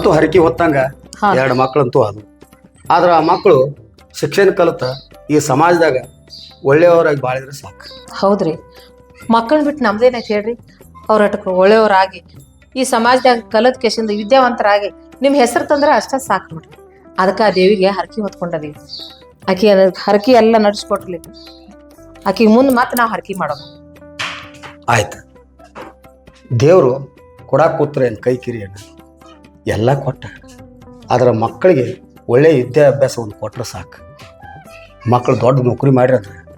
ಅಂತೂ ಹರಕೆ ಹೊತ್ತಂಗ ಹಾ. ಎರಡು ಮಕ್ಕಳಂತೂ ಅದು. ಆದ್ರೆ ಆ ಮಕ್ಕಳು ಶಿಕ್ಷಣ ಕಲಿತ ಈ ಸಮಾಜದಾಗ ಒಳ್ಳೆಯವರಾಗಿ ಬಾಳಿದ್ರೆ ಸಾಕು. ಹೌದ್ರಿ. ಮಕ್ಕಳನ್ನ ಬಿಟ್ಟು ನಮ್ದೇನೈತೆ ಹೇಳ್ರಿ? ಅವ್ರ ಅಟಕ ಒಳ್ಳೆಯವರಾಗಿ ಈ ಸಮಾಜದಾಗ ಕಲದ ಕೆಸಿಂದ ವಿದ್ಯಾವಂತರಾಗಿ ನಿಮ್ಮ ಹೆಸರು ತಂದ್ರೆ ಅಷ್ಟೇ ಸಾಕು ನೋಡ್ರಿ. ಅದಕ್ಕೆ ಆ ದೇವಿಗೆ ಹರಕೆ ಹೊತ್ಕೊಂಡದೀವಿ ಆಕಿ ಅದ ಹರಕೆ ಎಲ್ಲ ನಡ್ಸ್ಕೊಟ್ಲಿ. ಆಕಿ ಮುಂದೆ ಮತ್ತೆ ನಾವು ಹರಕೆ ಮಾಡೋದು. ಆಯ್ತು. ದೇವರು ಕೊಡಾಕ್ ಕೂತ್ರೆ ಏನು ಕೈ ಕಿರಿಯಣ್ಣ ಎಲ್ಲ ಕೊಟ್ಟ. ಆದ್ರೆ ಮಕ್ಕಳಿಗೆ ಒಳ್ಳೆಯ ವಿದ್ಯಾಭ್ಯಾಸ ಒಂದು ಕೊಟ್ಟರೆ ಸಾಕು. ಮಕ್ಕಳು ದೊಡ್ಡ ನೌಕರಿ ಮಾಡಿರಂದ್ರೆ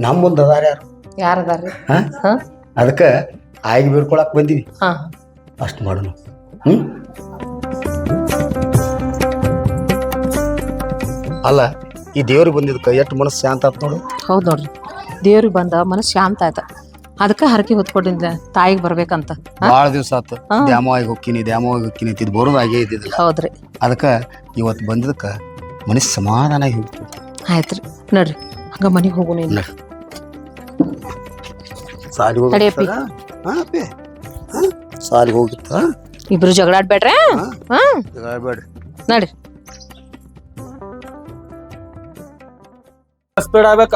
ನಮ್ಮ ಮುಂದೆ ಅದಾರ ಯಾರು? ಯಾರದಾರ್ರಿ ಹಾಂ? ಹಾ? ಅದಕ್ಕೆ ಆಯ್ಗೆ ಬೀರ್ಕೊಳಕ್ ಬಂದೀವಿ. ಹಾಂ. ಅಷ್ಟು ಮಾಡೋಣ. ಹ್ಞೂ ಅಲ್ಲ ಈ ದೇವ್ರಿಗೆ ಬಂದಿದ್ದಕ್ಕೆ ಎಷ್ಟು ಮನಸ್ಸು ಶಾಂತ ಆಯ್ತು ನೋಡು. ಹೌದು ನೋಡ್ರಿ. ದೇವ್ರಿಗೆ ಬಂದ ಮನಸ್ಸು ಶಾಂತ ಆಯ್ತ. ಅದಕ್ಕೆ ಹರಕೆ ಹೊತ್ಕೊಂಡಿದ್ದೆ. ತಾಯಿಗೆ ಬರ್ಬೇಕಂತ. ಬಹಳ ಭಾಳ ದಿವಸ ಆತು. ದ್ಯಾಮವಾಗಿ ಹೊಕ್ಕಿನಿ ದ್ಯಾಮವಾಗಿ ಹೊಕ್ಕಿನಿ ಅಂತಿದ್ದು ಬರೋದು ಆಗೇ ಇದ್ದಿದ್ದಿಲ್ಲ. ಹೌದ್ರಿ. ಅದಕ್ಕೆ ಇವತ್ತು ಬಂದಿದ್ದಕ್ಕೆ ಮನಸ್ಸು ಸಮಾಧಾನ ಆಯ್ತು ಆಯ್ತ್ರಿ. ನೋಡ್ರಿ. ಹಂಗ ಮನೆಗೆ ಹೋಗೋಣ ಇಲ್ಲ ಸಾಲಿ ತಡಿ ಅಪ್ಪಿ. ಸಾಲಿಗೆ ಹೋಗಿತ್ತ? ಇಬ್ರು ಜಗಳಾಡ್ಬೇಡ್ರ ಹಾ. ಬೇಡ ನಡ್ರಿ ಸ್ಪೀಡ್ ಆಗ್ಬೇಕ.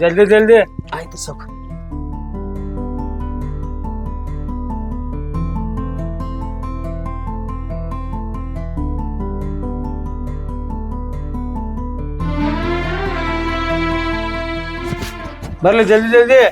ಜಲ್ದಿ ಜಲ್ದಿ. ಆಯ್ತು ಸಾಕು ಬರ್ಲಿ ಜಲ್ದಿ ಜಲ್ದಿ.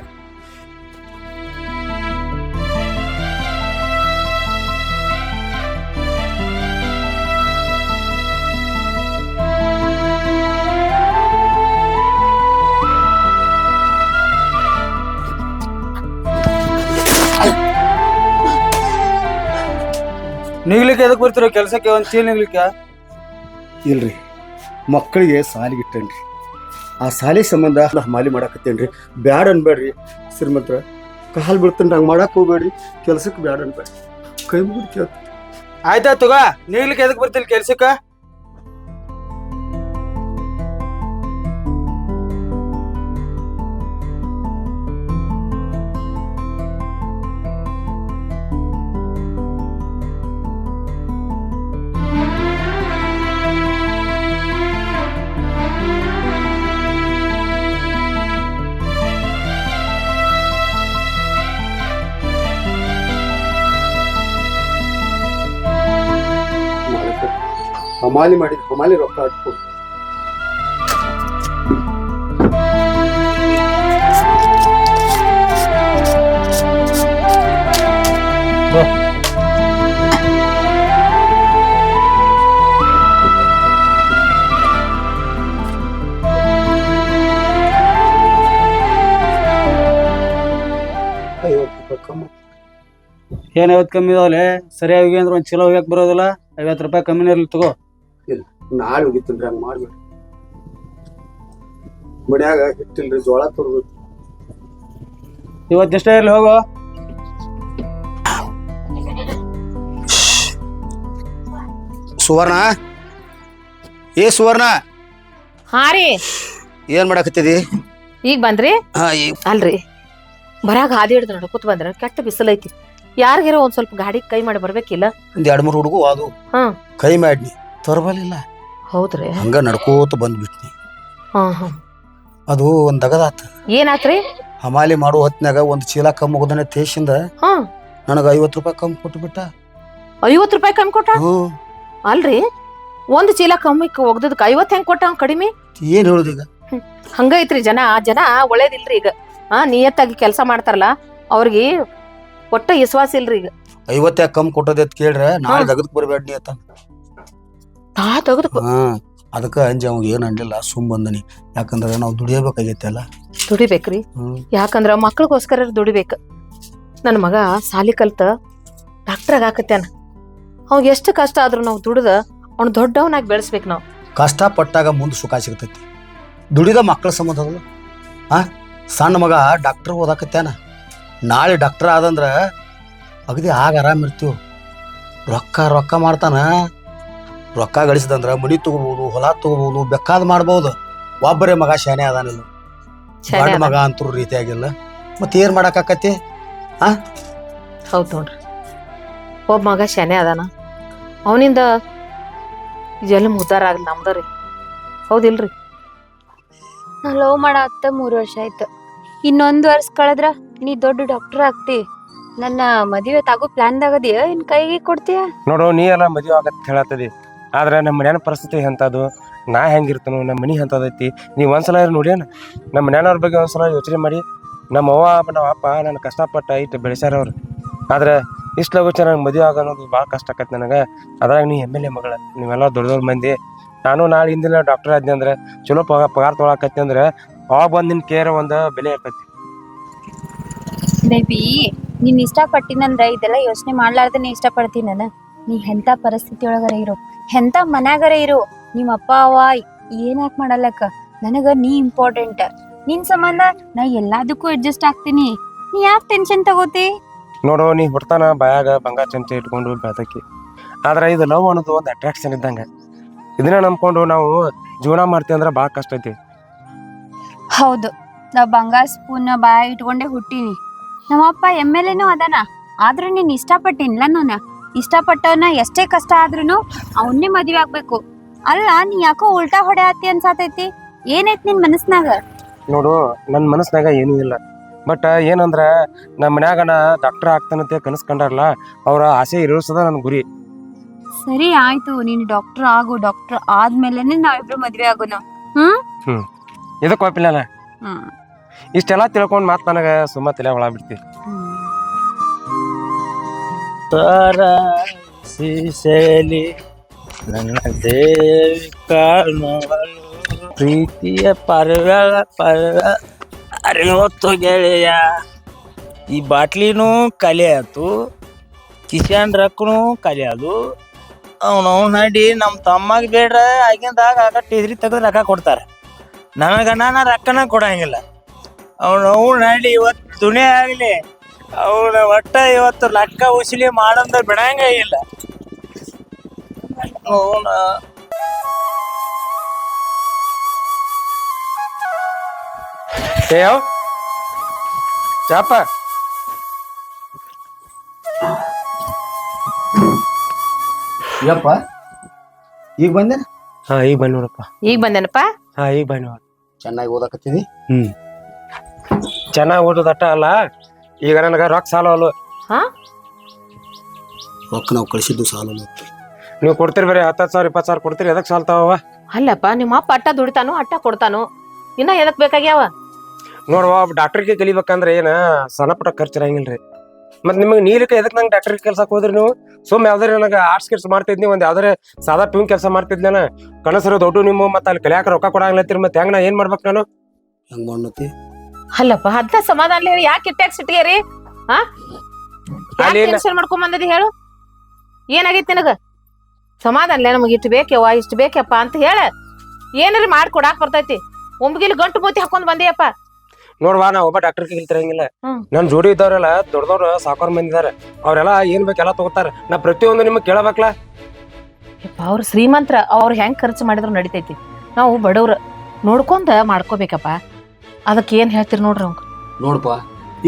ನಿಗ್ಲಿಕ್ಕೆ ಎದಕ್ ಬರ್ತಿರೋ ಕೆಲಸಕ್ಕೆ ಒಂದ್ ಚೀಲ್ ನಿಗ್ಲಿಕ್ಕೆ? ಇಲ್ರಿ ಮಕ್ಕಳಿಗೆ ಸಾಲಿಗೆ ಇಟ್ಟೇನ್ರಿ. ಆ ಸಾಲಿ ಸಂಬಂಧ ನಾ ಮಾಲಿ ಮಾಡಾಕತ್ತೇನ್ರಿ? ಬ್ಯಾಡ ಅನ್ಬೇಡ್ರಿ ಶ್ರೀಮಂತ್ರ. ಕಾಲು ಬಿಡ್ತೇನೆ ನಂಗೆ ಮಾಡಕ್ಕೆ ಹೋಗ್ಬೇಡ್ರಿ. ಕೆಲ್ಸಕ್ಕೆ ಬ್ಯಾಡ ಅನ್ಬೇಡ್ರಿ. ಕೈ ಮುಗಿದು ಕೇಳ ಆಯ್ತಾ ತಗೋ. ನೀಲಿಕ್ಕೆ ಎದಕ್ಕೆ ಬರ್ತಿಲ್ಲ ಕೆಲ್ಸಕ್ಕ? ಹಮಾಲಿ ಮಾಡಿ ಹಮಾಲಿ ರೊಕ್ಕ ಹಾಕ್ಬೋದು. ಏನ್ ಐವತ್ ಕಮ್ಮಿ ಇದಾವಲೆ? ಸರಿಯಾಗಿ ಅಂದ್ರೆ ಒಂದ್ ಚಲೋ ಹೋಗಕ್ ಬರೋದಿಲ್ಲ. ಐವತ್ ರೂಪಾಯಿ ಕಮ್ಮಿನೇ ಇರ್ಲಿ ತಗೋ. ನಾಳೆ ಹೋಗಿತ್ತನ್ರಿ ಹಂಗ ಮಾಡ್ಬೇಡ್ರಿ. ಮನ್ಯಾಗ ಇಟ್ಟಿಲ್ರಿ ಜೋಳ ತರ್ಬೇಕು. ಇವತ್ತಿಷ್ಟೇ ಇರ್ಲಿ ಹೋಗೋ. ಸುವರ್ಣ? ಏ ಸುವರ್ಣ? ಹಾ ರೀ. ಏನ್ ಮಾಡಾಕತ್ತಿದಿ? ಈಗ ಬಂದ್ರಿ? ಹಾ ಈ ಅಲ್ರಿ. ಬರಾಗ ಹಾದಿ ಹಿಡ್ದು ಕೂತ್ ಬಂದ್ರ ಕೆಟ್ಟ ಬಿಸಿಲೈತಿ ಯಾರಿಗಾರ ಒಂದ್ ಸ್ವಲ್ಪ ಗಾಡಿ ಕೈ ಮಾಡಿ ಬರ್ಬೇಕಿಲ್ಲ? ಒಂದ್ ಎರಡ್ ಮೂರು ಹುಡುಗು ಅದು ಹಾ. ಕೈ ಮಾಡ್ನಿ. ತರಬಲಿಲ್ಲ ಹೌದ್ರಿ? ಹಂಗ ನಡ್ಕೋತ ಬಂದ್ಬಿಟ್ನಿ. ಹಾ ಹಾ. ಅದು ಒಂದ್ ದಗದಾತ. ಏನಾತ್ರಿ? ಹಮಾಲಿ ಮಾಡೋ ಹೊತ್ನ್ಯಾಗ ಒಂದ್ ಚೀಲ ಕಮ್ಮಿ ಹೋಗದನೆ ತೇಸಿಂದ ಹಾ. ನನಗ ಐವತ್ತು ರೂಪಾಯಿ ಕಮ್ಮಿ ಕೊಟ್ಟು ಬಿಟ್ಟ. ಐವತ್ ರೂಪಾಯಿ ಕಮ್ಮಿ ಕೊಟ್ಟ? ಹ್ಮ್. ಅಲ್ರಿ? ಒಂದ್ ಚೀಲ ಕಮ್ಮಿ ಒಗ್ದದಕ್ ಐವತ್ ಹೆಂಗ್ ಕೊಟ್ಟ ಅವ್ನ್ ಕಡಿಮೆ? ಏನ್ ಹೇಳುದೀಗ ಹಂಗ ಐತ್ರಿ ಜನ ಜನ ಒಳ್ಳೇದಿಲ್ರಿ ಈಗ. ಹಾ ನಿಯತ್ತಾಗಿ ಕೆಲಸ ಮಾಡ್ತಾರಲ್ಲ ಅವ್ರಿಗೆ ಒಟ್ಟ ವಿಶ್ವಾಸ ಇಲ್ರಿ ಈಗ. ಐವತ್ತು ಯಾಕೆ ಕಮ್ಮಿ ಕೊಟ್ಟದೆ ಅಂತ ಕೇಳ್ರ ನಾಳೆ ಹಾ. ದಗದಕ್ ನೀ ಅಂತ. ತಾ ತೆಗೆದು ಹಾ ಅದಕ್ಕ ಅಂಜಿ ಅವ್ ಏನ್ ಅನ್ಲಿಲ್ಲ ಸುಮ್ ಬಂದನಿ. ಯಾಕಂದ್ರ ನಾವು ದುಡಿಯಬೇಕಾಗೈತೆ ಅಲ್ಲ ದುಡಿಬೇಕ್ರಿ. ಹ್ಮ್. ಯಾಕಂದ್ರ ಮಕ್ಳಿಗೋಸ್ಕರ ದುಡಿಬೇಕ. ನನ್ನ ಮಗ ಸಾಲಿ ಕಲ್ತ ಡಾಕ್ಟರ್ ಆಗಾಕತ್ಯಾನ ಅವ್ ಎಷ್ಟು ಕಷ್ಟ ಆದ್ರೂ ನಾವು ದುಡ್ದ ಅವ್ನ ದೊಡ್ಡವನಾಗಿ ಬೆಳೆಸ್ಬೇಕು ನಾವು. ಕಷ್ಟ ಪಟ್ಟಾಗ ಮುಂದೆ ಸುಖ ಸಿಗ್ತೈತಿ. ದುಡಿದ ಮಕ್ಕಳ ಸಂಬಂಧ ಆ ಸಣ್ಣ ಮಗ ಡಾಕ್ಟರ್ ಓದಾಕತ್ಯಾನ. ನಾಳೆ ಡಾಕ್ಟರ್ ಆದಂದ್ರ ಅಗದಿ ಆಗ ಆರಾಮ್ ಇರ್ತೀವಿ. ರೊಕ್ಕ ರೊಕ್ಕ ಮಾಡ್ತಾನ. ರೊಕ್ಕ ಗಳಿಸಿದಂದ್ರ ಮನಿ ತಗೋಬಹುದು ಹೊಲ ತಗೋಬಹುದು ಬೇಕಾದ್ ಮಾಡ್ಬೋದು. ಒಬ್ಬರೇ ಮಗ ಶಾನೆ ಅದಾನಿಲ್ಲ ಗಂಡ. ಮಗ ಅಂತೂ ರೀತಿಯಾಗಿಲ್ಲ. ಮತ್ತೆ ಏನ್ ಮಾಡಕ್ಕಾಕತಿ ಹೌದ್ ನೋಡ್ರಿ. ಒಬ್ಬ ಮಗ ಶಾನೆ ಅದಾನ. ಅವನಿಂದ ಇದೆಲ್ಲ ಉದ್ದಾರ ಆಗ್ಲಿ ನಮ್ದ ರೀ. ಹೌದಿಲ್ರಿ? ನಾ ಲವ್ ಮಾಡತ್ತ ಮೂರು ವರ್ಷ ಆಯ್ತು. ಇನ್ನೊಂದು ವರ್ಷ ಕಳೆದ್ರ ನೀ ದೊಡ್ಡ ಡಾಕ್ಟರ್ ಆಗ್ತಿ. ನನ್ನ ಮದುವೆ ತಾಗೋ ಪ್ಲಾನ್ ದಾಗದಿಯ ಇನ್ ಕೈಗೆ ಕೊಡ್ತೀಯ? ನೋಡು ನೀ ಎಲ್ಲ ಮದುವೆ ಆಗತ್ತೆ ಹೇಳತ್ತದಿ ಆದ್ರೆ ನಮ್ಮ ಮನ್ಯಾನ ಪರಿಸ್ಥಿತಿ ಎಂಥದ್ದು ನಾ ಹೆಂಗಿರ್ತನು? ನಮ್ಮ ಮನೆ ಎಂಥದೈತಿ ನೀವು ಒಂದ್ಸಲ ನೋಡ್ಯಾನ? ನಮ್ಮ ಮನ್ಯಾನವ್ರ ಬಗ್ಗೆ ಒಂದ್ಸಲ ಯೋಚನೆ ಮಾಡಿ. ನಮ್ಮ ಅವ್ವ, ನಮ್ಮ ಅಪ್ಪ ನನ್ನ ಕಷ್ಟಪಟ್ಟ ಇಟ್ಟು ಬೆಳೆಸ್ಯಾರ ಅವ್ರು. ಆದ್ರೆ ಇಷ್ಟು ಲಗು ಚೆನ್ನಾಗಿ ಮದುವೆ ಆಗೋದು ಭಾಳ ಕಷ್ಟ ಆಕತ್ತೆ ನನಗೆ. ಅದ್ರಾಗ ನೀ ಎಂ ಎಲ್ ಎ ಮಗಳ. ನೀವೆಲ್ಲ ದೊಡ್ಡ ದೊಡ್ಡ ಮಂದಿ. ನಾನು ನಾಳೆ ಹಿಂದಿನ ಡಾಕ್ಟರ್ ಆದ್ನಿ ಅಂದ್ರೆ, ಚಲೋ ಪಗಾರ ಪಗಾರ ತೊಗೊಳಕತ್ತಿ ಅಂದ್ರೆ, ಅವಾಗ ಬಂದು ನಿನ್ನ ಕೇರ್ ಒಂದು ಬೆಲೆ ಇರ್ತೈತಿ. ಬೇಬಿ ನೀನ್ ಇಷ್ಟಪಟ್ಟಿನಂದ್ರ ಇದೆಲ್ಲ ಯೋಚನೆ ಮಾಡ್ಲಾರ್ದೆ ನೀ ಇಷ್ಟಪಡ್ತೀನಿ ನಾನು. ನೀ ಎಂಥ ಪರಿಸ್ಥಿತಿ ಒಳಗಡೆ ಇರು? ಎಂತ ಮನ್ಯಾಗರ ಇರು. ನಿಮ್ಮ ಅಪ್ಪ ಅವ ಏನಾಕ್ ಮಾಡಲ್ಲಕ್ಕ? ನನಗ ನೀ ಇಂಪಾರ್ಟೆಂಟ್ ನಿನ್ ಸಂಬಂಧ ನಾ ಎಲ್ಲದಕ್ಕೂ ಅಡ್ಜಸ್ಟ್ ಆಗ್ತೀನಿ. ನೀ ಯಾಕೆ ಟೆನ್ಷನ್ ತಗೋತಿ? ನೋಡೋ ನೀ ಹೊಡ್ತಾನ ಬಾಯಾಗ ಬಂಗಾರ ಚಮಚ ಇಟ್ಕೊಂಡು ಬೆದಕಿ ಆದ್ರೆ ಇದು ಲವ್ ಅನ್ನೋದು ಒಂದು ಅಟ್ರಾಕ್ಷನ್ ಇದ್ದಂಗೆ. ಇದನ್ನ ನಂಬ್ಕೊಂಡು ನಾವು ಜೀವನ ಮಾಡ್ತೀವಿ ಅಂದ್ರೆ ಭಾಳ ಕಷ್ಟ ಐತಿ. ಹೌದು. ನಾ ಬಂಗಾರ ಸ್ಪೂನ್ ಬಾಯ ಇಟ್ಕೊಂಡೆ ಹುಟ್ಟಿನಿ. ನಮ್ಮಪ್ಪ ಎಂ ಎಲ್ ಎನೂ ಅದಾನ. ಆದ್ರೆ ನೀನ್ ಇಷ್ಟಪಟ್ಟಿನ್ಲ ನಾನು? ಇಷ್ಟಪಟ್ಟವನ ಎಷ್ಟೇ ಕಷ್ಟ ಆದ್ರೂ ಅವನ್ನೇ ಮದುವೆ ಆಗ್ಬೇಕು. ಅಲ್ಲ ನೀ ಯಾಕೋ ಉಲ್ಟಾ ಹೊಡೆ ಹತ್ತಿ ಅನ್ಸಾತೈತಿ? ಏನೈತಿ ನಿನ್ ಮನಸ್ನಾಗ? ನೋಡು ನನ್ನ ಮನಸ್ನಾಗ ಏನೂ ಇಲ್ಲ. ಬಟ್ ಏನಂದ್ರೆ ನಮ್ಮ ಮನ್ಯಾಗ ನಾ ಡಾಕ್ಟರ್ ಆಗ್ತಾನಂತೆ ಕನಸು ಕಂಡಾರಲ್ಲ ಅವ್ರ ಆಸೆ ಇರೋಸದ ನನ್ನ ಗುರಿ. ಸರಿ ಆಯ್ತು ನೀನು ಡಾಕ್ಟರ್ ಆಗು ಡಾಕ್ಟರ್ ಆದ್ಮೇಲೆ ನಾವಿಬ್ರು ಮದ್ವೆ ಆಗೋಣ. ಹ್ಮ್? ಇದಕ್ಕೆ ಕೋಪಿಲ್ಲಲ್ಲ ಹ್ಮ್. ಇಷ್ಟೆಲ್ಲ ತಿಳ್ಕೊಂಡು ಮಾತು ನನಗೆ ಸುಮ್ಮ ತಲೆ ಒಳ ಬಿಡ್ತಿ. ತರ ಶೈಲಿ ನನ್ನ ದೇವಿ ಕಾಣುವಳು. ಪ್ರೀತಿಯ ಪರ್ವಳ ಪರ್ವ ಅರಿವತ್ತು ಗೆಳೆಯ. ಈ ಬಾಟ್ಲಿನೂ ಖಾಲಿ ಆಯ್ತು ಕಿಶನ್ ರೊಕ್ಕನೂ ಖಾಲಿ ಅದು ಅವನು ನಡಿ ನಮ್ಮ ತಮ್ಮಗೆ ಬೇಡ್ರ ಆಗಿಂದಾಗ ಆಗ ಟೀದ್ರಿ ತೆಗೆದು ರೊಕ್ಕ ಕೊಡ್ತಾರೆ. ನನಗಣ್ಣ ನಾನು ರೊಕ್ಕನ ಕೊಡಂಗಿಲ್ಲ. ಅವನು ನಡಿ ಇವತ್ತು ದುನಿಯಾ ಆಗಲಿ. ಅವನ ಒಟ್ಟ ಇವತ್ತು ಲಕ್ಕ ಉಸಿಲಿ ಮಾಡಂದ ಬಿಡಂಗ ಇಲ್ಲ. ಅವನ ಏಯೋ ಚಾಪ. ಯಪ್ಪ ಈಗ ಬಂದೆ? ಹಾ ಈಗ ಬನ್ನಿ ನೋಡಪ್ಪ. ಈಗ ಬಂದೇನಪ್ಪ? ಹಾ ಈಗ ಬನ್ನಿ ನೋಡ. ಚೆನ್ನಾಗಿ ಓದಾಕತ್ತೀನಿ. ಹ್ಮ್. ಚೆನ್ನಾಗಿ ಓದೋದಟ್ಟ ಅಲ್ಲ? ಈಗ ನನಗೆ ರೊಕ್ಕ ಸಾಲ ಅಲ್ಲ ಹಾ? ರೊಕ್ಕ ನಾವು ಕಳಿಸಿದ್ದು ಸಾಲ ನೀವು ಕೊಡ್ತೀರಿ ಬರೀ ಹತ್ತು ಸಾವಿರ ಇಪ್ಪತ್ತು ಸಾವಿರ ಕೊಡ್ತೀರಿ ಎದಕ್ಕೆ ಸಾಲ್ತಾವ ಅಲ್ಲಪ್ಪ ನಿಮ್ಮ ಅಪ್ಪ ಅಟ್ಟ ದುಡಿತಾನು ಅಟ್ಟ ಕೊಡ್ತಾನು? ಇನ್ನ ಎದಕ್ ಬೇಕಾಗ್ಯಾವ? ನೋಡುವ ಡಾಕ್ಟ್ರಿಗೆ ಕಲಿಬೇಕಂದ್ರೆ ಏನ ಸಣ್ಣ ಪುಟ್ಟ ಖರ್ಚು ಇರಂಗಿಲ್ರಿ. ಮತ್ತೆ ನಿಮಗೆ ನೀಲಕ್ಕೆ ಎದಕ್ಕೆ ನಂಗೆ ಡಾಕ್ಟರ್ ಕೆಲ್ಸಕ್ಕೆ ಹೋದ್ರಿ ನೀವು? ಸುಮ್ಮನೆ ಯಾವ್ದಾರ ನನಗೆ ಆರ್ಟ್ಸ್ ಕೆಲಸ ಮಾಡ್ತಿದ್ನಿ ಒಂದು ಯಾವ್ದಾರ ಸಾದಾ ಪಿಂಗ್ ಕೆಲಸ ಮಾಡ್ತಿದ್ನ ಕನಸರು ದೊಡ್ಡ ನಿಮ್ಮ ಮತ್ತೆ ಅಲ್ಲಿ ಕಲಿಯಾಕ ರೊಕ್ಕ ಕೊಡಂಗ್ಲತ್ತೀರಿ ಮತ್ತೆ ಹೆಂಗ್ ನಾ ಏನ್ ಮಾಡ್ಬೇಕು ನಾನು? ಹೆಂಗ್ ಮಾಡತಿ ಅಲ್ಲಪ್ಪ ಅದ್ನ ಸಮಾಧಾನ ಹೇಳಿ ಯಾಕೆ ಇಟ್ಟಾಗ ಸಿಟ್ಟಿಗೆರಿ ಹಾ ಟೆನ್ಷನ್ ಮಾಡ್ಕೊಂಡ್ ಬಂದದಿ ಹೇಳು? ಏನಾಗೈತಿ ನಿನಗ? ಸಮಾಧಾನ ನಮಗೆ ಇಷ್ಟು ಬೇಕವ್ವ ಇಷ್ಟು ಬೇಕಪ್ಪ ಅಂತ ಹೇಳ. ಏನಾರ ಮಾಡ್ಕೊಡಾಕ್ ಬರ್ತೈತಿ. ಒಮ್ಗಿಲಿ ಗಂಟು ಮೂತಿ ಹಾಕೊಂಡ್ ಬಂದಿಯಪ್ಪ. ನೋಡ್ವಾ ನಾ ಒಬ್ಬ ಡಾಕ್ಟರ್ ಕಲಿತಿರಂಗಿಲ್ಲ. ನನ್ ಜೋಡಿ ಇದ್ದವ್ರೆಲ್ಲ ದೊಡ್ಡ ದೊಡ್ಡ ಸಾಕೋರ್ ಬಂದಿದ್ದಾರೆ ಇದಾರೆ. ಅವ್ರೆಲ್ಲ ಏನ್ ಬೇಕೆಲ್ಲ ತಗೋತಾರ. ನಾ ಪ್ರತಿಯೊಂದು ನಿಮ್ಗೆ ಕೇಳಬೇಕಲ್ಲ ಯಪ್ಪ ಅವ್ರ ಶ್ರೀಮಂತ್ರ ಅವ್ರ ಹೆಂಗ್ ಖರ್ಚು ಮಾಡಿದ್ರು ನಡಿತೈತಿ. ನಾವು ಬಡವ್ರ ನೋಡ್ಕೊಂಡ ಮಾಡ್ಕೋಬೇಕಪ್ಪ. ಅದಕ್ಕೆ ಏನ್ ಹೇಳ್ತೀರಿ ನೋಡ್ರಿ ಅವ್ಗ? ನೋಡಪ್ಪ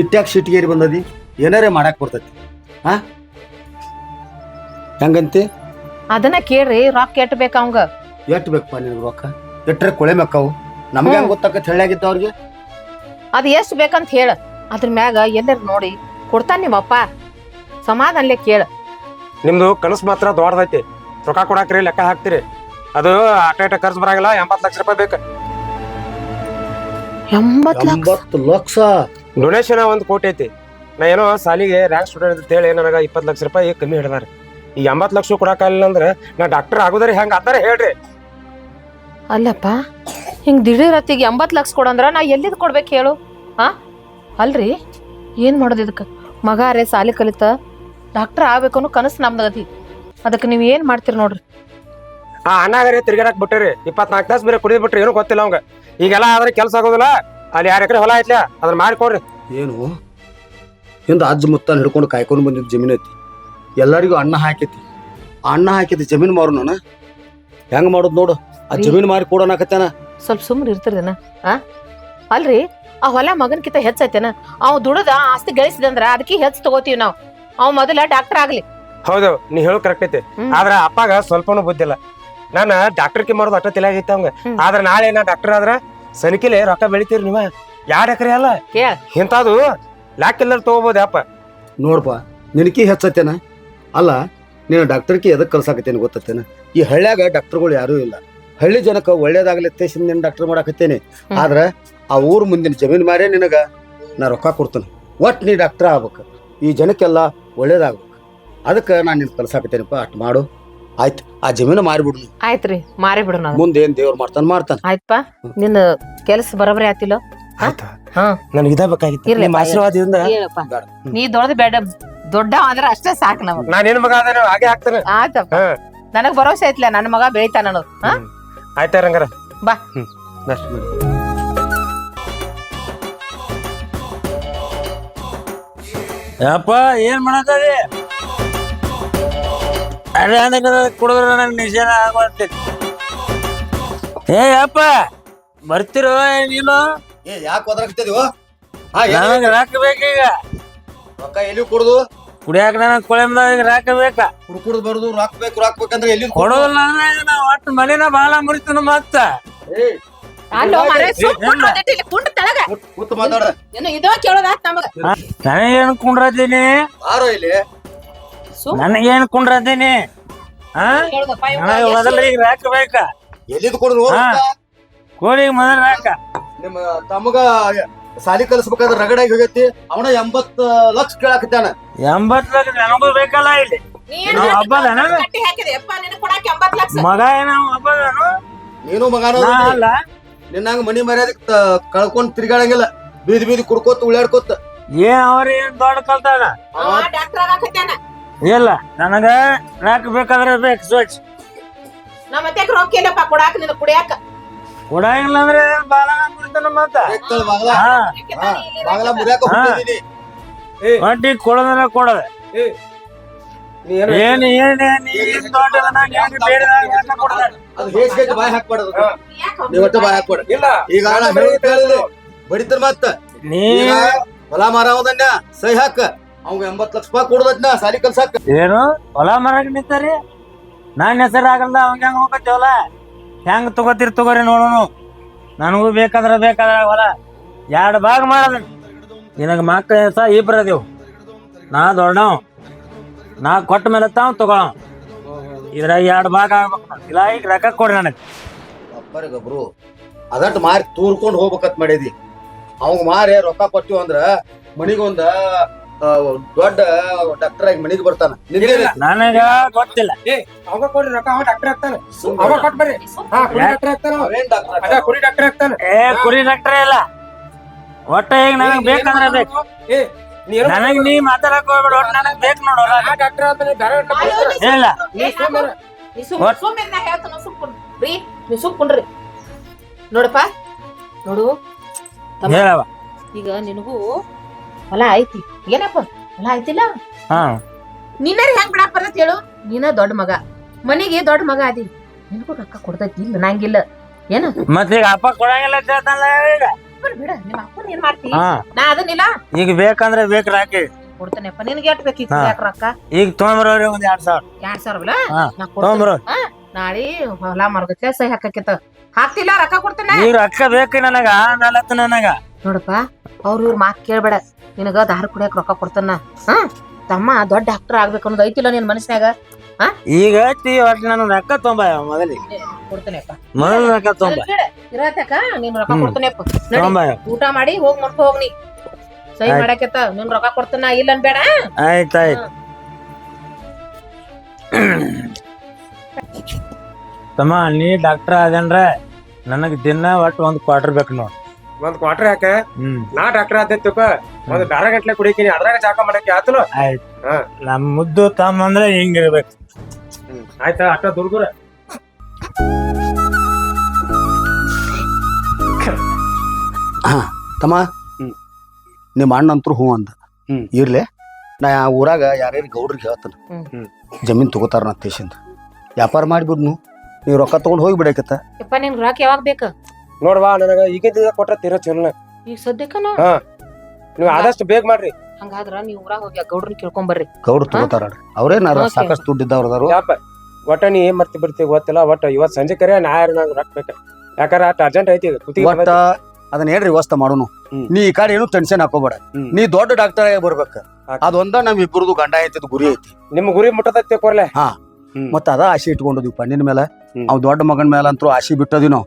ಇಟ್ಟ್ಯಾಕ್ ಸಿಟ್ಟಿಗೇರಿ ಬಂದದಿ ಏನಾರೇ ಮಾಡಕ್ ಬರ್ತೈತಿ. ಹಾ? ಹೆಂಗಂತಿ? ಅದನ್ನ ಕೇಳ್ರಿ ರೊಕ್ಕ ಎಟ್ ಬೇಕ ಅವಂಗ? ಎಟ್ ಬೇಕಪ್ಪ ನಿನಗೆ ರೊಕ್ಕ? ಎಟ್ರೆ ಕೊಳೆ ಮೆಕ್ಕವು? ನಮ್ಗೆ ಹೆಂಗ್ ಗೊತ್ತಾಕತ್ ಹೇಳಾಗಿದ್ದ ಅವ್ರಿಗೆ? ಅದ್ ಎಷ್ಟ್ ಬೇಕಂತ ಹೇಳ. ಅದ್ರ ಮ್ಯಾಗ ಎಲ್ಲರ ನೋಡಿ ಕೊಡ್ತಾನ ನಿಮ್ಮಪ್ಪ ಸಮಾಧಾನ ಕೇಳ. ನಿಮ್ದು ಕನಸು ಮಾತ್ರ ದೊಡ್ಡದೈತಿ. ರೊಕ್ಕ ಕೊಡಾಕ್ರಿ ಲೆಕ್ಕ ಹಾಕ್ತಿರಿ. ಅದು ಆಟ ಆಟ ಖರ್ಚು ಬರಂಗಿಲ್ಲ ಎಂಬತ್ತು ಲಕ್ಷ ರೂಪಾಯಿ ಬೇಕು. ಲಕ್ಷ. ಎಂಬತ್ತು ಲಕ್ಷ. ಡೊನೇಷನ್ ಒಂದು ಕೋಟಿ ಐತಿ. ನಾ ಏನೋ ಸಾಲಿಗೆ ರ್ಯಾಂಕ್ ಸ್ಟೂಡೆಂಟ್ ಅಂತ ಹೇಳಿ ನನಗೆ ಇಪ್ಪತ್ತು ಲಕ್ಷ ರೂಪಾಯಿ ಕಮ್ಮಿ ಹಿಡಿದಾರೆ ಈ ಎಂಬತ್ತು ಲಕ್ಷ ಕೊಡಕ್ಕಾಗಲಿಲ್ಲ ಅಂದ್ರೆ ನಾ ಡಾಕ್ಟರ್ ಆಗೋದ್ರಿ ಹೆಂಗ ಆತಾರ ಹೇಳ್ರಿ. ಅಲ್ಲಪ್ಪ ಹಿಂಗೆ ದಿಢೀರ್ ಹೊತ್ತಿಗೆ ಎಂಬತ್ ಲಕ್ಷ ಕೊಡಂದ್ರ ನಾ ಎಲ್ಲಿದ್ ಕೊಡ್ಬೇಕು ಹೇಳು? ಹಾ ಅಲ್ರಿ ಏನು ಮಾಡೋದು ಇದಕ್ಕೆ? ಮಗ ರೇ ಸಾಲಿ ಕಲಿತ. ಡಾಕ್ಟರ್ ಆಗ್ಬೇಕು ಅನ್ನೋ ಕನಸು ನಮ್ದಗತಿ. ಅದಕ್ಕೆ ನೀವು ಏನು ಮಾಡ್ತೀರಿ ನೋಡ್ರಿ? ಆ ಅಣ್ಣಾಗರಿ ತಿರ್ಗಾಡಕ್ ಬಿಟ್ಟಿರಿ. ಇಪ್ಪತ್ನಾಲ್ಕು ತಾಸು ಬೇರೆ ಕುಡಿದ್ ಬಿಟ್ರಿ ಏನು ಗೊತ್ತಿಲ್ಲ ಅವಂಗ. ಈಗೆಲ್ಲ ಆದ್ರೆ ಕೆಲಸ ಆಗೋದಿಲ್ಲ. ಅಲ್ಲಿ ಯಾರ ಎಕರೆ ಹೊಲ ಐತ್ಲ ಅದನ್ನ ಮಾಡಿಕೊಡ್ರಿ ಏನು? ಹಿಂದ ಅಜ್ಜ ಮುತ್ತಾನ ಹಿಡ್ಕೊಂಡು ಕಾಯ್ಕೊಂಡು ಬಂದಿದ್ದ ಜಮೀನ್ ಐತಿ. ಎಲ್ಲರಿಗೂ ಅನ್ನ ಹಾಕೈತಿ. ಅಣ್ಣ ಅನ್ನ ಹಾಕಿದ ಜಮೀನು ಮಾರು ನಾನು ಹೆಂಗ್ ಮಾಡೋದು ನೋಡು? ಆ ಜಮೀನು ಮಾರಿ ಕೊಡೋಣಕತ್ತೇನ ಸ್ವಲ್ಪ ಸುಮ್ಮನೆ ಇರ್ತಿರ್ದೇನ ಆ? ಅಲ್ರಿ ಆ ಹೊಲ ಮಗನ್ಕಿಂತ ಹೆಚ್ಚೈತೇನ ಅವ್ ದುಡದ ಆಸ್ತಿ ಗಳಿಸಿದಂದ್ರ ಅದಕ್ಕೆ ಹೆಚ್ಚು ತಗೋತೀವಿ ನಾವು. ಅವ್ ಮೊದಲ ಡಾಕ್ಟರ್ ಆಗ್ಲಿ. ಹೌದು ನೀ ಹೇಳು ಕರೆಕ್ಟ್ ಐತಿ. ಆದ್ರ ಅಪ್ಪಾಗ ಸ್ವಲ್ಪನೂ ಬುದ್ಧಿಲ್ಲ. ನಾನು ಡಾಕ್ಟರ್ಗೆ ಮಾಡೋದು ಅಟ್ಟ ತಲೆ ಆಗೈತೆ ಅವಂಗ. ಆದ್ರ ನಾಳೆ ನಾ ಡಾಕ್ಟರ್ ಆದ್ರ ಸನಿಕಿಲೆ ರೊಕ್ಕ ಬೆಳಿತೀರಿ ನೀವ. ಯಾರ ಎಕರೆ ಅಲ್ಲ? ಏ ಇಂಥದ್ದು ಲ್ಯಾಕ್ ಎಲ್ಲರೂ ತಗೋಬಹುದು ಅಪ್ಪ. ನೋಡ್ಪ ನಿನಕಿ ಹೆಚ್ಚತ್ತೇನ? ಅಲ್ಲ ನೀನು ಡಾಕ್ಟರ್ಕಿ ಎದಕ್ಕೆ ಕಲ್ಸಾಕತ್ತೇನೆ ಗೊತ್ತತ್ತೇನ? ಈ ಹಳ್ಳ್ಯಾಗ ಡಾಕ್ಟರ್ಗಳು ಯಾರೂ ಇಲ್ಲ. ಹಳ್ಳಿ ಜನಕ್ಕೆ ಒಳ್ಳೇದಾಗ್ಲತ್ತೆ ನೀನು ಡಾಕ್ಟರ್ ಮಾಡಾಕತ್ತೇನೆ. ಆದ್ರೆ ಆ ಊರು ಮುಂದಿನ ಜಮೀನು ಮಾರೇ ನಿನಗ ನಾ ರೊಕ್ಕ ಕೊಡ್ತೇನೆ. ಒಟ್ಟು ನೀ ಡಾಕ್ಟರ್ ಆಗ್ಬೇಕು. ಈ ಜನಕ್ಕೆಲ್ಲ ಒಳ್ಳೇದಾಗ್ಬೇಕು. ಅದಕ್ಕೆ ನಾನು ನಿನ್ ಕಲ್ಸಾಕತ್ತೇನಪ್ಪ ಅಷ್ಟು ಮಾಡು. ಆಯ್ತು ಆ ಜಮೀನು ಮಾರಿಬಿಡು ನೀ. ಆಯ್ತ್ರಿ ಮಾರಿ ಬಿಡೋಣ ಮುಂದೆ ಏನ್ ದೇವ್ರು ಮಾಡ್ತಾನೆ ಮಾಡ್ತಾನೆ. ಆಯ್ತಪ್ಪ ನಿನ್ನ ಕೆಲಸ ಬರೋಬ್ರಿ ಆತಿಲ್ಲ? ಆಯ್ತಾ ಹಾ. ನನಗೆ ಇದ ಬೇಕಾಗಿತ್ತು. ಇರ್ಲಿ ನಿಮ್ಮ ಆಶೀರ್ವಾದದಿಂದ ಹೇಳಪ್ಪ ಬೇಡ. ನೀ ದೊಡ್ಡದ ಬೇಡ ದೊಡ್ಡ ಅಂದ್ರೆ ಅಷ್ಟೇ ಸಾಕು ನಮಗ್. ಏನು ಮಗ ಅದೇನೋ ಹಾಗೆ ಹಾಕ್ತಾನೆ. ಆಯ್ತಪ್ಪ. ಹಾ. ನನಗ್ ಭರೋಸೆ ಐತ್ಲ ನನ್ನ ಮಗ ಬೆಳಿತಾನ ಅನ್ನೋದು. ಹಾ? ಆಯ್ತಾ ರಂಗಾರ ಬಾ. ಹ್ಮ್. ಬಸ್. ಯಪ್ಪ ಏನ್ ಮಾಡಕದಿ ಅಂದ್ರೆ ಕುಡಿದ್ರೆ ನನಗೆ ನಿಶಾನ ಆಗೋಗ್ತೈತಿ ಏ ಅಪ್ಪ ಬರ್ತಿರೋ ನೀನು ಏ ಯಾಕೆ ಒದರಾಗ್ತಿದ್ಯೋ ಹಾ ನನಗೆ ರೊಕ್ಕ ಬೇಕೀಗ. ರೊಕ್ಕ ಎಲ್ಲಿ ಕುಡ್ದು? ಕುಡಿಯಾಕ ನನಗೆ ಕೊಳೆಮ್ದ ರೊಕ್ಕ ರಾಕ ಬೇಕ. ಕುಡ್ ಕುಡ್ದು ಬರುದು ರೊಕ್ಕ ಬೇಕು ರೊಕ್ಕ ಬೇಕಂದ್ರೆ ಎಲ್ಲಿ ಕೊಡೋದಿಲ್ಲ ಅಂದ್ರೆ ನಾವು ನಾ ಒಟ್ಟು ಮನಿನ ಬಾಳ ಮುರಿತನ ಮತ್ತ. ಅಲ್ಲೋ ಮಾರ್ರೆ, ಸುಮ್ ಏ, ಕುಂಡ್ರು ಅದೈತಿ ಇಲ್ಲಿ, ಕುಂಡ್ರು ತೆಳಗ. ಕೂತ್ ಮಾತಾಡ ಏನು ಇದೋ ಕೇಳೋದಾತ್ ನಮಗ. ನನಗೇನು ಕುಂಡ್ರತೀನಿ ಯಾರೋ ಇಲ್ಲಿ? ನನಗೇನು ಕುಂಡ್ರದೇನಿ ಹಾ ಆ? ಇವ್ಗ ನನಗೆ ಎಷ್ಟು- ಮೊದಲು ಈಗ ರಾಕ್ ಬೇಕ. ಎಲ್ಲಿದ್ ಕೊಡುದು. ಕೋಳಿಗೆ ಮೊದಲು ರಾಕ. ನಿಮ್ಮ ತಮಗ ಸಾಲಿ ಕಲಿಸ್ಬೇಕಾದ್ರೆ ರಗಡಾಗಿ ಹೋಗೈತಿ. ಅವನ ಎಂಬತ್ ಲಕ್ಷ ಕೇಳಾಕತ್ತಾನ. ಎಂಬತ್ ಲಕ್ಷ ನನಗೂ ಬೇಕಲ್ಲ ಇಲ್ಲಿ. ನಾವು ಮಗ ಏನೋ ಹಬ್ಬದನು ನೀನು ಮಗನೋ ಅಲ್ಲ. ನಿನ್ನಂಗ ಮನಿ ಮರ್ಯಾದ ಕಳ್ಕೊಂಡ್ ತಿರ್ಗಾಡಂಗಿಲ್ಲ. ಬೀದಿ ಬೀದಿ ಕುಡ್ಕೋತ ಉಳ್ಳಾಡ್ಕೋತ. ಏನ್ ಅವ್ರ ಏನ್ ದೊಡ್ಡ ಕಲ್ತಾನ? ಅವ ಡಾಕ್ಟರ್ ಇಲ್ಲ ನನಗ ನಾಕ್ ಬೇಕಾದ್ರೆ ಬೇಕು ಸ್ವಚ್ಛ ನಮ್ಮ ಮತ್ತೆ ರೊಕ್ಕ ಇಲ್ಲಪ್ಪ ಕೊಡಾಕ ನಿನಗ್ ಕುಡಿಯಾಕ? ಕೊಡಂಗಿಲ್ಲ ಅಂದ್ರೆ ಬಾಲ ಮತ್ತ. ಬೇಕ್ತಳ ಬಾಗ್ಲ. ಹಾ. ಹಾ, ಬಾಗ್ಲ ಮುರ್ಯಾಕ ಹಾ. ಹೋಗ್ತಿದೀನಿ ಒಟ್ಟಿ ಕೊಡೋದ್ರ ಕೊಡದ. ಏನ್ ಏನ್ ಏನ್ ಏನ್ ದೊಡ್ಡ ನಂಗೆ ಬೇಡದಾಗ ಯಾಕ ಕೊಡದ? ಅದು ಬಾಯ್ ಹಾಕ್ಬಾರ್ದು. ನೀವ್ ಒಟ್ಟು ಬಾಯ್ ಇಲ್ಲ. ಈಗ ನಾನು ಹೇಳೋದ್ ಕೇಳಿಲ್ಲಿ ಬಡಿತಾರ ಮತ್ತ. ನೀ ಹೊಲ ಹೊಲ ಮಾರಾವದನ್ನ ಸಹಿ ಹಾಕ. ಅವಂಗ ಎಂಬತ್ ಲಕ್ಷ ರೂಪಾಯಿ ಕೊಡದತ್ನ ಸಾಲಿ ಕಲ್ಸಾಕ. ಏನು? ಹೊಲ ಮರಕ್ ನಿಂತಾರಿ? ನನ್ನ ಹೆಸರು ಆಗಲ್ಲ ಅವಂಗ ಹೆಂಗ್ ಹೋಗತ್ತೇವಲ್ಲ ಹೆಂಗ್ ತಗೋತಿರ್ ತಗೋರಿ ನೋಡೋನು. ನನಗೂ ಬೇಕಾದ್ರ ಬೇಕಾದ್ರ ಹೊಲ. ಎರಡು ಭಾಗ ಮಾಡದ. ನಿನಗೆ ಮಕ್ಕಳ ಸಹ ಇಬ್ರು ಅದೇವು. ನಾ ದೊಡ್ಡವ್. ನಾ ಕೊಟ್ಟ ಮೇಲೆ ತಾವ್ ತಗೋ ಇದ್ರಾಗ ಎರಡು ಭಾಗ ಆಗ್ಬೇಕು. ನೋಡ್. ಇಲ್ಲ ಈಗ ರೊಕ್ಕ ಕೊಡ್ರಿ ನನಗೆ. ಒಬ್ಬರಿಗೊಬ್ರು ಅದಟ್ ಮಾರಿ ತೂರ್ಕೊಂಡು ಹೋಗ್ಬೇಕತ್ ಮಾಡಿದಿ. ಅವಂಗ ಮಾರಿ ರೊಕ್ಕ ಕೊಟ್ಟಿವ್ ಅಂದ್ರ ಮನಿಗೊಂದ ದೊಡ್ಡ ಡಾಕ್ಟರ್ ಆಗಿ ಮನೆಗೆ ಬರ್ತಾನ? ನನಗ ಗೊತ್ತಿಲ್ಲ. ಅವಾಗ ಕೊಡ್ರಿ ರೊಕ್ಕ ಅವ ಡಾಕ್ಟರ್ ಆಗ್ತಾನೆ. ಅವ ಕೊಟ್ ಬರ್ರಿ. ಹಾ ಕುರಿ ಡಾಕ್ಟರ್ ಆಗ್ತಾನ ಅವ. ಅವೇನ್ ಡಾಕ್ಟರ್ ಅದ ಕುರಿ ಡಾಕ್ಟರ್ ಆಗ್ತಾನೆ. ಏ ಕುರಿ ಡಾಕ್ಟರ್ ಇಲ್ಲ. ಒಟ್ಟ ಈಗ ನನಗ್ ಬೇಕಂದ್ರೆ ಬೇಕು. ಏ ನೀನು ನನಗ್ ನೀ ಮಾತಾಡಕ್ ಹೋಗ್ಬೇಡ ಒಟ್ಟು ನನಗ್ ಬೇಕು ನೋಡು. ಆ ಡಾಕ್ಟರ್ ಆಗ್ತಾನೆ ಬೇರೆ ಡಾಕ್ಟರ್ ಇಲ್ಲ. ನೀ ಸುಮ್ಮನೆ ನೀ ಹೇಳ್ತಾನ ನೋಡಪ್ಪ ನೋಡು. ತಮ್ಮ, ಹೇಳವ ಈಗ ನಿನಗೂ ಹೊಲ ಐತಿ. ಏನಪ್ಪ? ಹೊಲ ಐತಿಲ್ಲ? ಹಾ. ನಿನ್ನರಿ ಹೆಂಗ್ ಬಿಡಪ್ಪ ಅಂತ ಹೇಳು? ನೀನ ದೊಡ್ಡ ಮಗ. ಮನೆಗೆ ದೊಡ್ಡ ಮಗ ಅದಿ ನಿನಗೂ ರೊಕ್ಕ ಕೊಡ್ತೈತಿ ಇಲ್ಲ? ನಂಗಿಲ್ಲ. ಏನು? ಮತ್ತೆ ಈಗ ಅಪ್ಪ ಕೊಡಂಗಿಲ್ಲ ಅಂತ ಹೇಳ್ತಾನಲ್ಲ ಈಗ. ಬಿಡ್ ಬಿಡ ನಿಮ್ಮ ಅಪ್ಪನ ಏನ್ ಮಾಡ್ತಿ? ಹಾ. ನಾ ಅದನ್ನಿಲ್ಲ. ಈಗ ಬೇಕಂದ್ರೆ ಬೇಕು ರಾಕಿ ಕೊಡ್ತೇನೆಪ್ಪ. ನಿನಗೆ ಎಷ್ಟು ಬೇಕು ಈಗ ಹಾ. ಕುಡ್ಯಾಕ ರೊಕ್ಕ? ಈಗ ತೊಗೊಂಬರೋರಿ ಒಂದ್ ಎರಡ್ ಸಾವಿರ. ಎರಡ್ ಸಾವಿರ ಬಿಡ ಹಾ. ನಾ ಕೊಡ್ತೇನೆ. ಹಾ. ನಾಳೆ ಹೊಲ ಮರ್ಗತ್ಲೆ ಸಹಿ ಹಾಕಕ್ಕಿತ್ತ ಹಾಕ್ತಿಲ್ಲ ರೊಕ್ಕ ಕೊಡ್ತೇನೆ. ಈಗ ರೊಕ್ಕ ಬೇಕು ನನಗ ನನಗ. ನೋಡಪ್ಪ ಅವ್ರ ಇವ್ರ ಮಾತ್ ಕೇಳ್ಬೇಡ. ನಿನಗ ದಾರ ಕುಡಿಯಕ್ ರೊಕ್ಕ ಕೊಡ್ತಾನ? ಹಾ? ತಮ್ಮ ದೊಡ್ಡ ಡಾಕ್ಟರ್ ಆಗ್ಬೇಕು ಅನ್ನೋದು ಐತಿಲ್ಲ ನಿನ್ ಮನಸ್ನ್ಯಾಗ? ಈಗ ಐತಿ ಹೊಟ್ಟೆ ನಾನು ರೊಕ್ಕ ತೊಂಬ ಮೊದಲಿಗೆ? ಕೊಡ್ತೇನೆಪ್ಪ. ಮೊದಲು ರೊಕ್ಕ ತೊಂಬ. ಇರತ್ತಕ ನೀನ್ ರೊಕ್ಕ. ಕೊಡ್ತೇನೆಪ್ಪ. ಊಟ ಮಾಡಿ ಹೋಗಿ ಮರ್ತು ಹೋಗ್ನಿ ನೀ. ಸಹಿ. ಮಾಡಾಕೆತ್ತ ನಿನ್ ರೊಕ್ಕ ಕೊಡ್ತಾನ ಇಲ್ಲ ಅನ್ಬೇಡ ಆಯ್ತಾಯ್ತು ಆಯ್ತ್ ತಮ್ಮ ನೀ ಡಾಕ್ಟರ್ ಆದ್ರೆ ನನಗ್ ದಿನ ಒಟ್ಟು ಒಂದ್ ಕ್ವಾರ್ಟರ್ ಬೇಕು ನೋಡ್. ಒಂದ್ ಕ್ವಾರ್ಟರ್ ಹಾಕ. ಹ್ಮ್. ನಾ ಡಾಕ್ಟರ್ ಆದೈತಪ್ಪ ಒಂದ್ ಬ್ಯಾರ ಗಂಟ್ಲೆ ಕುಡಿಕಿನಿ ಅದ್ರಾಗ ಜಾಕ ಮಾಡಕ್ಕೆ ಆತಲು ಆಯ್ತ್. ಹಾ. ನಮ್ ಮುದ್ದು ತಮ್ಮ ಅಂದ್ರೆ ಹಿಂಗಿರ್ಬೇಕು. ಆಯ್ತಾ ಅಟ್ಟ ದುರ್ಗುರ? ತಮ್ಮ. ಹ್ಮ್. ನಿಮ್ಮ ಅಣ್ಣ ಅಂತೂ ಹ್ಞೂ ಅಂದ. ಹ್ಮ್. ಇರ್ಲೆ. ನಾ ಆ ಊರಾಗ ಯಾರ್ಯಾರು ಗೌಡ್ರಿಗೆ ಹೇಳ್ತಾನೆ. ಹ್ಮ್. ಹ್ಮ್. ಜಮೀನ್ ತಗೋತಾರ ನಾ ತೇಶಿಂದ ವ್ಯಾಪಾರ ಮಾಡಿಬಿಡ್ನು. ನೀವು ರೊಕ್ಕ ತಗೊಂಡು ಹೋಗಿ ಬಿಡಕತ್ತ? ಯಪ್ಪ ನಿನ್ ರಾಕ್ ಯಾವಾಗ ಬೇಕ? ನೋಡ್ವಾ ನನಗ ಈಗ ಕೊಟ್ರ ತೀರ ಚಲೋ ಈಗ ಸದ್ಯಕ್ಕನ ಹಾ. ನೀವು ಆದಷ್ಟು ಬೇಗ ಮಾಡ್ರಿ. ಹಂಗಾದ್ರ ನೀವು ಊರಾಗ ಹೋಗಿ ಗೌಡ್ರನ್ ಕೇಳ್ಕೊಂಡ್ ಬರ್ರಿ. ಗೌಡ್ರು ತಗೋತಾರ ಅವ್ರೇನಾರ Okay. ಸಾಕಷ್ಟು ದುಡ್ಡು ಇದ್ದವ್ರು ಅದಾರು. ಯಾಪ ಒಟ್ಟ ನೀ ಏನ್ ಮರ್ತಿ ಬರ್ತೀವಿ ಗೊತ್ತಿಲ್ಲ ಒಟ್ಟ ಇವತ್ ಸಂಜೆ ಕರೆ ನಾ ಯಾರು ನಂಗೆ ರೊಕ್ಕ ಬೇಕ. ಯಾಕಂದ್ರ ಅಟ್ ಅರ್ಜೆಂಟ್ ಐತಿ ಕುತ್ತಿಗೆ ಒಟ್ಟ ಅದನ್ನ ಹೇಳ್ರಿ ವ್ಯವಸ್ಥೆ ಮಾಡೋನು. ಹ್ಮ್. ನೀ ಈ ಕಡೆ ಏನು ಟೆನ್ಷನ್ ಹಾಕೋಬೇಡ. ಹ್ಮ್. ನೀ ದೊಡ್ಡ ಡಾಕ್ಟರ್ ಆಗಿ ಬರ್ಬೇಕ. ಆಯ್ತು. ಅದೊಂದ ನಮ್ ಇಬ್ಬರದು ಗಂಡ ಐತಿ ಗುರಿ ಐತಿ. ನಿಮ್ ಗುರಿ ಮುಟ್ಟತೈತಿ ಕೊರ್ಲೆ ಮತ್ತ ಅದ ಆಸೆ ಇಟ್ಕೊಂಡಿದ್ವಿ ಪಣ್ಣಿನ ಮೇಲೆ. ಹ್ಮ್. ಅವ್ ದೊಡ್ಡ ಮಗನ ಮೇಲೆ ಅಂತೂ ಆಸೆ ಬಿಟ್ಟದಿ ನಾವು.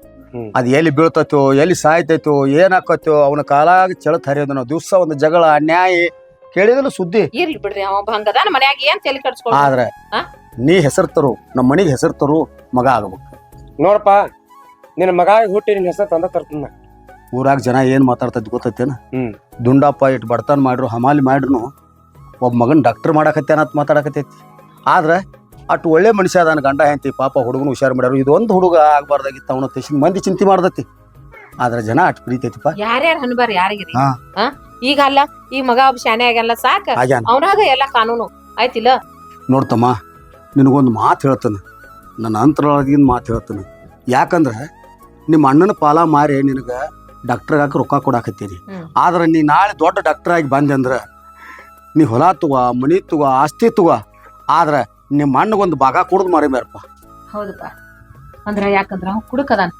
ಅದ್ ಎಲ್ಲಿ ಬೀಳ್ತೈತೋ ಎಲ್ಲಿ ಸಾಯ್ತೈತೋ ಏನ್ ಆಕತ್ತೋ ಅವನ ಕಾಲಾಗ ಚಳತ್ ಹರಿಯೋದು. ನಾವು ದಿವ್ಸ ಒಂದು ಜಗಳ ಅನ್ಯಾಯ ಕೇಳಿದ್ರು ಸುದ್ದಿ. ಇರ್ಲಿ ಬಿಡ್ರಿ ಅವ ಹಂಗದಾನ ಮನ್ಯಾಗ ಏನ್ ತಲೆ ಕಟ್ಸ್ಕೊಳ ಆದ್ರೆ ನೀ ಹೆಸರು ತರು ನಮ್ಮ ಮನಿಗೆ ಹೆಸರು ತರು ಮಗ ಆಗ್ಬೇಕು. ನೋಡಪ್ಪ ನಿನ್ನ ಮಗ ಹುಟ್ಟಿ ನಿನ್ನ ಹೆಸರು ತಂದ ತರ್ತೀನಿ ನಾ. ಊರಾಗ ಜನ ಏನ್ ಮಾತಾಡ್ತೈತಿ ಗೊತ್ತೈತೇನ? ಹ್ಮ್. ದುಂಡಪ್ಪ ಇಟ್ ಬಡತನ ಮಾಡ್ರು ಹಮಾಲಿ ಮಾಡ್ರು ಒಬ್ಬ ಮಗನ್ ಡಾಕ್ಟರ್ ಮಾಡಾಕತ್ತೇನ ಅಂತ ಮಾತಾಡಕತ್ತೈತಿ. ಆದ್ರ ಅಟ್ ಒಳ್ಳೆ ಮನುಷ್ಯ ಅದಾನ ಗಂಡ ಹೆಂತಿ ಪಾಪ ಹುಡುಗನ ಹುಷಾರ್ ಮಾಡ್ಯಾರು. ಇದೊಂದು ಹುಡುಗ ಆಗಬಾರ್ದಾಗಿತ್ತು ಅವನ ತೆಸಿನ ಮಂದಿ ಚಿಂತೆ ಮಾಡ್ದತಿ. ಆದ್ರೆ ಜನ ಅಷ್ಟು ಪ್ರೀತೈತಿಪ್ಪ ಯಾರ್ಯಾರು ಹನ್ಬಾರ್ ಯಾರಿಗಿರಿ? ಹಾ. ಹಾ? ಈಗ ಅಲ್ಲ ಈ ಮಗ ಒಬ್ಬ ಶಾನೆ ಆಗಲ್ಲ ಸಾಕ? ಆಗ್ಯಾನ. ಅವನಾಗ ಎಲ್ಲ ಕಾನೂನು. ಆಯ್ತಿಲ್ಲ? ನೋಡ್ತಮ್ಮ ನಿನಗೊಂದು ಮಾತು ಹೇಳ್ತಾನೆ. ನನ್ನ ಅಂತರೊಳಗಿನ ಮಾತು ಹೇಳ್ತಾನೆ. ಯಾಕಂದ್ರೆ ನಿಮ್ಮ ಅಣ್ಣನ ಪಾಲ ಮಾರಿ ನಿನಗೆ ಡಾಕ್ಟರ್ ಹಾಕಿ ರೊಕ್ಕ ಕೊಡಾಕತ್ತೀರಿ. ಹ್ಮ್. ಆದ್ರೆ ನೀ ನಾಳೆ ದೊಡ್ಡ ಡಾಕ್ಟರ್ ಆಗಿ ಬಂದೆ ಅಂದ್ರೆ ನೀ ಹೊಲ ತಗೋ ಮನಿ ತಗೋ ಆಸ್ತಿ ತಗೋ. ಆದ್ರೆ ನಿಮ್ಮ ಅಣ್ಣಗೊಂದು ಭಾಗ ಕುಡ್ದು ಮಾರಿ ಮೇರಪ್ಪ ಹೌದಪ್ಪ. ಅಂದ್ರ ಯಾಕಂದ್ರ ಅವ್ ಕುಡುಕದಾನ.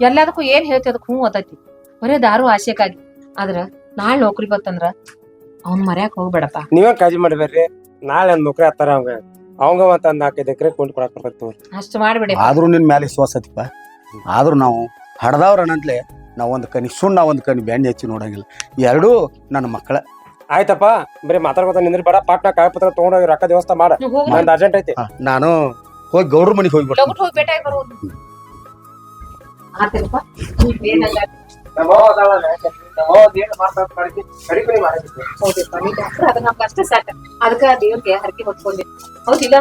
ಎಲ್ಲದಕ್ಕೂ ಏನ್ ಹೇಳ್ತಿ ಅದಕ್ಕೆ ಹ್ಞೂ ಓದತಿ ಬರೇ ದಾರು ಆಶೆಕಾಗಿ. ಆದ್ರ ನಾಳೆ ನೌಕರಿ ಬತ್ತಂದ್ರ ಅವ್ನ್ ಮರ್ಯಾಕ್ ಹೋಗ್ಬೇಡಪ್ಪ. ನೀವೇ ಕಾಳಜಿ ಮಾಡ್ಬೇಡ್ರಿ. ನಾಳೆ ಒಂದ್ ನೌಕರಿ ಹತ್ತಾರ ಅವಂಗ. ಅವಂಗ ಒಂದ್ ಒಂದ್ ನಾಲ್ಕೈದು ಎಕರೆ ಕೊಂಡು ಕೊಡಕ್ ಬರ್ತೈತಿ ಅಷ್ಟ್ ಮಾಡ್ಬೇಡಿ ಆದ್ರೂ ನಿನ್ನ ಮ್ಯಾಲೆ ವಿಶ್ವಾಸ ಐತಿಪ್ಪ ಆದ್ರೂ ನಾವು ಹಡ್ದವ್ರ ಅನ್ನಂತ್ಲೆ ನಾವು ಒಂದು ಕನಿ ಸುಣ್ಣ ಒಂದು ಕನಿ ಬೆಣ್ಣೆ ಹಚ್ಚಿ ನೋಡಂಗಿಲ್ಲ. ಎರಡೂ ನನ್ನ ಮಕ್ಕಳ. ಆಯ್ತಪ್ಪ ಬರೀ ಮಾತಾಡ್ಕೊತ ನಿಂದ್ರಿ ಬೇಡ ಪಾಟ್ನ ಕಾಗಪತ್ರ ತಗೊಂಡೋಗಿ ರೊಕ್ಕ ವ್ಯವಸ್ಥೆ ಮಾಡ. ನಂದು ಅರ್ಜೆಂಟ್ ಐತಿ. ನಾನು ಹೋಗಿ ಗೌಡ್ರ ಮನೆಗೆ ಹೋಗಿ ಬರ್ತೀನಿ. ಹೋಗಿ ಬರೋದು ಅದಕ್ಕ ದೇವ್ರಿಗೆ ಹರಕೆ ಹೊತ್ಕೊಂಡಿ. ಹೌದಿಲ್ಲ?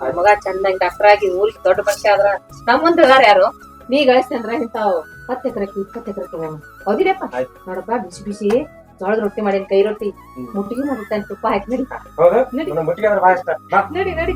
ಆ ಮಗ ಚಂದಂಗ್ ಡಾಕ್ಟರ್ ಆಗಿ ಊರಿಗೆ ದೊಡ್ಡ ಮನುಷ್ಯ ಆದ್ರ ನಮ್ಮಂದ್ರ ಯಾರು? ನೀ ಗಳಿಸ್ತಂದ್ರ ಇಂತಾವ್ ಹತ್ತು ಎಕರೆ ಇಪ್ಪತ್ತು ಎಕರೆ ತಗೊಂಡು ಹೌದಿಲ್ಲಪ್ಪ? ನೋಡಪ್ಪ ಬಿಸಿ ಬಿಸಿ. ಜೋಳದ ರೊಟ್ಟಿ ಮಾಡಿನ ಕೈ ರೊಟ್ಟಿ? ಮುಟ್ಟಿಗೆ ಮಾಡಿರ್ತಾನೆ ತುಪ್ಪ ಹಾಕಿ ನಡಿ. ನಡಿ ನಡಿ.